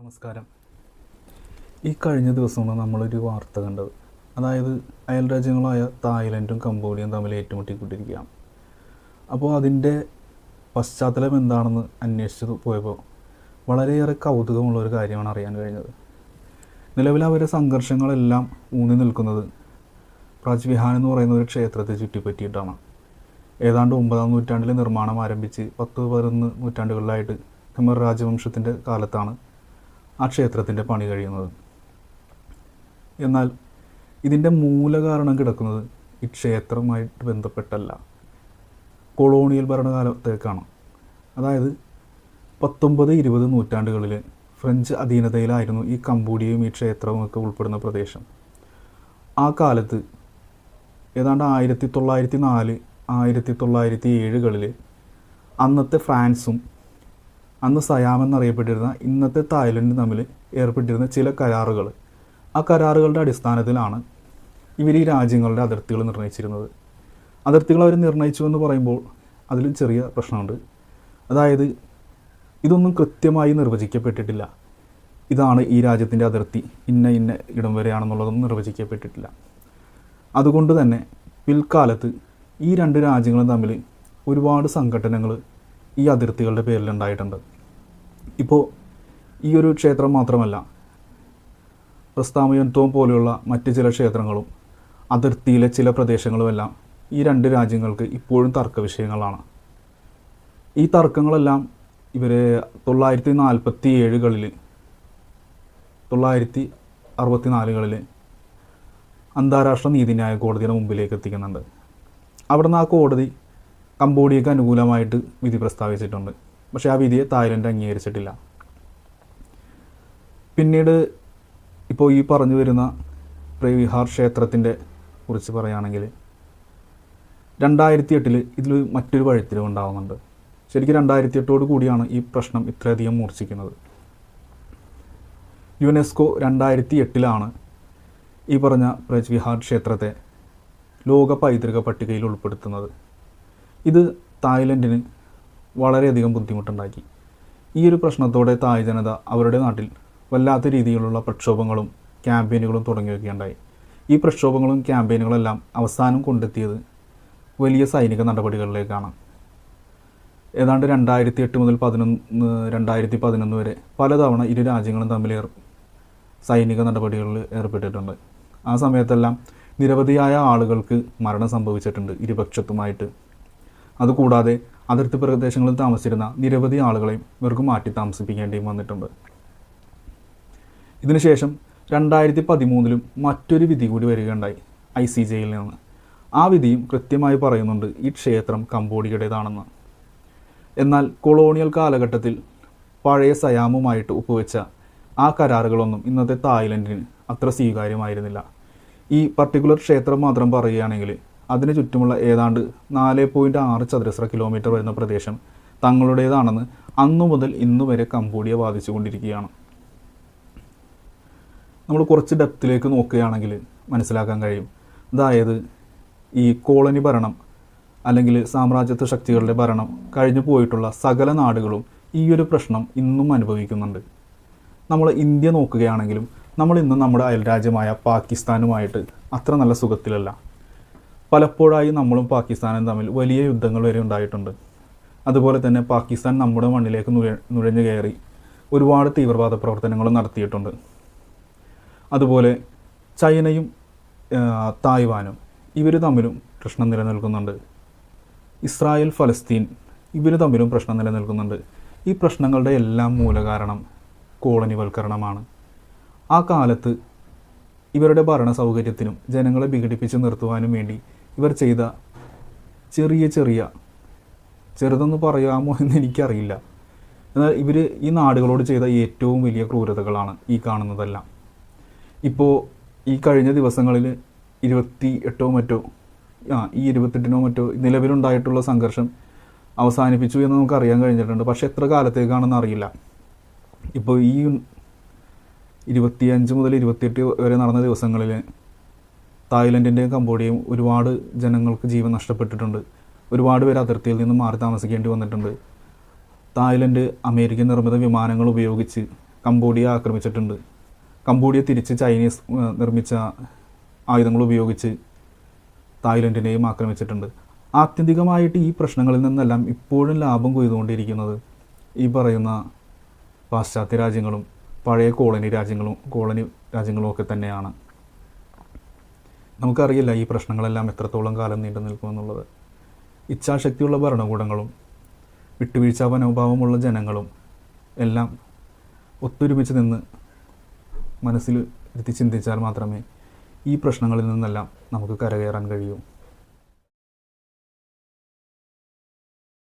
നമസ്കാരം. ഈ കഴിഞ്ഞ ദിവസമാണ് നമ്മളൊരു വാർത്ത കണ്ടത്. അതായത് അയൽ രാജ്യങ്ങളായ തായ്ലൻഡും കംബോഡിയയും തമ്മിൽ ഏറ്റുമുട്ടിക്കൊണ്ടിരിക്കുകയാണ്. അപ്പോൾ അതിന്റെ പശ്ചാത്തലം എന്താണെന്ന് അന്വേഷിച്ചു പോയപ്പോൾ വളരെയേറെ കൗതുകമുള്ള ഒരു കാര്യമാണ് അറിയാൻ കഴിഞ്ഞത്. നിലവിൽ അവരെ സംഘർഷങ്ങളെല്ലാം ഊന്നി നിൽക്കുന്നത് പ്രാജ്വിഹാൻ എന്ന് പറയുന്ന ഒരു ക്ഷേത്രത്തെ ചുറ്റിപ്പറ്റിയിട്ടാണ്. ഏതാണ്ട് ഒമ്പതാം നൂറ്റാണ്ടിൽ നിർമ്മാണം ആരംഭിച്ച് പത്ത് പതിനൊന്ന് നൂറ്റാണ്ടുകളിലായിട്ട് ഖമർ രാജവംശത്തിന്റെ കാലത്താണ് ആ ക്ഷേത്രത്തിന്റെ പണി കഴിയുന്നത്. എന്നാൽ ഇതിന്റെ മൂലകാരണം കിടക്കുന്നത് ഈ ക്ഷേത്രമായിട്ട് ബന്ധപ്പെട്ടല്ല. കൊളോണിയൽ ഭരണകാലത്തേക്കാണ്. അതായത് പത്തൊമ്പത് ഇരുപത് നൂറ്റാണ്ടുകളിൽ ഫ്രഞ്ച് അധീനതയിലായിരുന്നു ഈ കമ്പോഡിയയും ഈ ക്ഷേത്രവും ഒക്കെ ഉൾപ്പെടുന്ന പ്രദേശം. ആ കാലത്ത് ഏതാണ്ട് ആയിരത്തി തൊള്ളായിരത്തി നാല് ആയിരത്തി തൊള്ളായിരത്തി ഏഴുകളിൽ അന്നത്തെ ഫ്രാൻസും അന്ന് സയാം എന്നറിയപ്പെട്ടിരുന്ന ഇന്നത്തെ തായ്ലൻഡ് തമ്മിൽ ഏർപ്പെട്ടിരുന്ന ചില കരാറുകൾ. ആ കരാറുകളുടെ അടിസ്ഥാനത്തിലാണ് ഇവർ ഈ രാജ്യങ്ങളുടെ അതിർത്തികൾ നിർണയിച്ചിരുന്നത് അതിർത്തികൾ അവർ നിർണയിച്ചു എന്ന് പറയുമ്പോൾ അതിലും ചെറിയ പ്രശ്നമുണ്ട്. അതായത് ഇതൊന്നും കൃത്യമായി നിർവചിക്കപ്പെട്ടിട്ടില്ല. ഇതാണ് ഈ രാജ്യത്തിന്റെ അതിർത്തി. ഇന്ന ഇന്ന ഇടം വരെയാണെന്നുള്ളതൊന്നും നിർവചിക്കപ്പെട്ടിട്ടില്ല. അതുകൊണ്ട് തന്നെ പിൽക്കാലത്ത് ഈ രണ്ട് രാജ്യങ്ങളും തമ്മിൽ ഒരുപാട് സംഘടനകൾ ഈ അതിർത്തികളുടെ പേരിൽ ഉണ്ടായിട്ടുണ്ട് ഇപ്പോൾ ഈ ഒരു ക്ഷേത്രം മാത്രമല്ല പ്രസ്താമയത്വം പോലെയുള്ള മറ്റ് ചില ക്ഷേത്രങ്ങളും അതിർത്തിയിലെ ചില പ്രദേശങ്ങളുമെല്ലാം ഈ രണ്ട് രാജ്യങ്ങൾക്ക് ഇപ്പോഴും തർക്ക വിഷയങ്ങളാണ് ഈ തർക്കങ്ങളെല്ലാം ഇവർ തൊള്ളായിരത്തി നാൽപ്പത്തി ഏഴുകളിൽ തൊള്ളായിരത്തി അറുപത്തി നാലുകളിൽ അന്താരാഷ്ട്ര നീതിന്യായ കോടതിയുടെ മുമ്പിലേക്ക് എത്തിക്കുന്നുണ്ട്. അവിടുന്ന് ആ കോടതി കംബോഡിയക്ക് അനുകൂലമായിട്ട് വിധി പ്രസ്താവിച്ചിട്ടുണ്ട്. പക്ഷേ ആ വിധിയെ തായ്ലൻഡ് അംഗീകരിച്ചിട്ടില്ല. പിന്നീട് ഇപ്പോൾ ഈ പറഞ്ഞു വരുന്ന പ്രവിഹാർ ക്ഷേത്രത്തിന്റെ കുറിച്ച് പറയുകയാണെങ്കിൽ രണ്ടായിരത്തി എട്ടിൽ ഇതിൽ മറ്റൊരു വഴിത്തിരിവ് ഉണ്ടാകുന്നുണ്ട് ശരിക്കും രണ്ടായിരത്തി എട്ടോട് കൂടിയാണ് ഈ പ്രശ്നം ഇത്രയധികം മൂർച്ഛിക്കുന്നത്. യുനെസ്കോ രണ്ടായിരത്തി എട്ടിലാണ് ഈ പറഞ്ഞ പ്രജ്വിഹാർ ക്ഷേത്രത്തെ ലോക പൈതൃക പട്ടികയിൽ ഉൾപ്പെടുത്തുന്നത്. ഇത് തായ്ലൻഡിന് വളരെയധികം ബുദ്ധിമുട്ടുണ്ടാക്കി. ഈ ഒരു പ്രശ്നത്തോടെ തായ് ജനത അവരുടെ നാട്ടിൽ വല്ലാത്ത രീതിയിലുള്ള പ്രക്ഷോഭങ്ങളും ക്യാമ്പയിനുകളും തുടങ്ങി വയ്ക്കുകയുണ്ടായി ഈ പ്രക്ഷോഭങ്ങളും ക്യാമ്പയിനുകളെല്ലാം അവസാനം കൊണ്ടെത്തിയത് വലിയ സൈനിക നടപടികളിലേക്കാണ്. ഏതാണ്ട് രണ്ടായിരത്തി എട്ട് മുതൽ പതിനൊന്ന് രണ്ടായിരത്തി പതിനൊന്ന് വരെ പലതവണ ഇരു രാജ്യങ്ങളും തമ്മിൽ സൈനിക നടപടികളിൽ ഏർപ്പെട്ടിട്ടുണ്ട്. ആ സമയത്തെല്ലാം നിരവധിയായ ആളുകൾക്ക് മരണം സംഭവിച്ചിട്ടുണ്ട്. ഇരുപക്ഷത്തുമായിട്ട് അതുകൂടാതെ അതിർത്തി പ്രദേശങ്ങളിൽ താമസിച്ചിരുന്ന നിരവധി ആളുകളെയും ഇവർക്ക് മാറ്റി താമസിപ്പിക്കേണ്ടിയും വന്നിട്ടുണ്ട്. ഇതിനുശേഷം രണ്ടായിരത്തി പതിമൂന്നിലും മറ്റൊരു വിധി കൂടി വരികയുണ്ടായി ഐ സി ജെയിൽ നിന്ന്. ആ വിധിയും കൃത്യമായി പറയുന്നുണ്ട് ഈ ക്ഷേത്രം കംബോഡിയയുടേതാണെന്ന് എന്നാൽ കൊളോണിയൽ കാലഘട്ടത്തിൽ പഴയ സയാമുമായിട്ട് ഒപ്പുവെച്ച ആ കരാറുകളൊന്നും ഇന്നത്തെ തായ്ലൻഡിന് അത്ര സ്വീകാര്യമായിരുന്നില്ല. ഈ പർട്ടിക്കുലർ ക്ഷേത്രം മാത്രം പറയുകയാണെങ്കിൽ അതിന് ചുറ്റുമുള്ള ഏതാണ്ട് നാല് പോയിന്റ് ആറ് ചതുരശ്ര കിലോമീറ്റർ വരുന്ന പ്രദേശം തങ്ങളുടേതാണെന്ന് അന്നു മുതൽ ഇന്നു വരെ കംബോഡിയ ബാധിച്ചുകൊണ്ടിരിക്കുകയാണ് നമ്മൾ കുറച്ച് ഡെപ്തിലേക്ക് നോക്കുകയാണെങ്കിൽ മനസ്സിലാക്കാൻ കഴിയും. അതായത് ഈ കോളനി ഭരണം അല്ലെങ്കിൽ സാമ്രാജ്യത്വ ശക്തികളുടെ ഭരണം കഴിഞ്ഞു പോയിട്ടുള്ള സകല നാടുകളും ഈ ഒരു പ്രശ്നം ഇന്നും അനുഭവിക്കുന്നുണ്ട്. നമ്മൾ ഇന്ത്യ നോക്കുകയാണെങ്കിലും നമ്മൾ ഇന്ന് നമ്മുടെ അയൽരാജ്യമായ പാകിസ്ഥാനുമായിട്ട് അത്ര നല്ല സുഖത്തിലല്ല. പലപ്പോഴായി നമ്മളും പാകിസ്ഥാനും തമ്മിൽ വലിയ യുദ്ധങ്ങൾ വരെ ഉണ്ടായിട്ടുണ്ട്. അതുപോലെ തന്നെ പാകിസ്ഥാൻ നമ്മുടെ മണ്ണിലേക്ക് നുഴ നുഴഞ്ഞു കയറി ഒരുപാട് തീവ്രവാദ പ്രവർത്തനങ്ങൾ നടത്തിയിട്ടുണ്ട്. അതുപോലെ ചൈനയും തായ്വാനും ഇവർ തമ്മിലും പ്രശ്നം നിലനിൽക്കുന്നുണ്ട്. ഇസ്രായേൽ ഫലസ്തീൻ ഇവർ തമ്മിലും പ്രശ്നം നിലനിൽക്കുന്നുണ്ട്. ഈ പ്രശ്നങ്ങളുടെ എല്ലാം മൂലകാരണം കോളനിവൽക്കരണമാണ്. ആ കാലത്ത് ഇവരുടെ ഭരണ സൗകര്യത്തിനും ജനങ്ങളെ വിഘടിപ്പിച്ച് നിർത്തുവാനും വേണ്ടി ഇവർ ചെയ്ത ചെറിയ ചെറിയ ചെറുതെന്ന് പറയാമോ എന്ന് എനിക്കറിയില്ല. എന്നാൽ ഇവർ ഈ നാടുകളോട് ചെയ്ത ഏറ്റവും വലിയ ക്രൂരതകളാണ് ഈ കാണുന്നതെല്ലാം. ഇപ്പോൾ ഈ കഴിഞ്ഞ ദിവസങ്ങളിൽ ഇരുപത്തി എട്ടോ മറ്റോ ആ ഈ ഇരുപത്തെട്ടിനോ മറ്റോ നിലവിലുണ്ടായിട്ടുള്ള സംഘർഷം അവസാനിപ്പിച്ചു എന്ന് നമുക്ക് അറിയാൻ കഴിഞ്ഞിട്ടുണ്ട്. പക്ഷെ എത്ര കാലത്തേക്കാണെന്ന് അറിയില്ല. ഇപ്പോൾ ഈ ഇരുപത്തിയഞ്ച് മുതൽ ഇരുപത്തിയെട്ട് വരെ നടന്ന ദിവസങ്ങളിൽ തായ്ലൻഡിന്റെയും കംബോഡിയയും ഒരുപാട് ജനങ്ങൾക്ക് ജീവൻ നഷ്ടപ്പെട്ടിട്ടുണ്ട്. ഒരുപാട് പേര് അതിർത്തിയിൽ നിന്ന് മാറി താമസിക്കേണ്ടി വന്നിട്ടുണ്ട്. തായ്ലൻഡ് അമേരിക്കൻ നിർമ്മിത വിമാനങ്ങൾ ഉപയോഗിച്ച് കംബോഡിയ ആക്രമിച്ചിട്ടുണ്ട്. കംബോഡിയ തിരിച്ച് ചൈനീസ് നിർമ്മിച്ച ആയുധങ്ങൾ ഉപയോഗിച്ച് തായ്ലൻഡിനെയും ആക്രമിച്ചിട്ടുണ്ട്. ആത്യന്തികമായിട്ട് ഈ പ്രശ്നങ്ങളിൽ നിന്നെല്ലാം ഇപ്പോഴും ലാഭം കൊയ്തുകൊണ്ടിരിക്കുന്നത് ഈ പറയുന്ന പാശ്ചാത്യ രാജ്യങ്ങളും പഴയ കോളനി രാജ്യങ്ങളും കോളനി രാജ്യങ്ങളും ഒക്കെ തന്നെയാണ്. നമുക്കറിയില്ല ഈ പ്രശ്നങ്ങളെല്ലാം എത്രത്തോളം കാലം നീണ്ടു നിൽക്കുമെന്നുള്ളത് ഇച്ഛാശക്തിയുള്ള ഭരണകൂടങ്ങളും വിട്ടുവീഴ്ച മനോഭാവമുള്ള ജനങ്ങളും എല്ലാം ഒത്തൊരുമിച്ച് നിന്ന് മനസ്സിൽ ഇരുത്തി ചിന്തിച്ചാൽ മാത്രമേ ഈ പ്രശ്നങ്ങളിൽ നിന്നെല്ലാം നമുക്ക് കരകയറാൻ കഴിയൂ.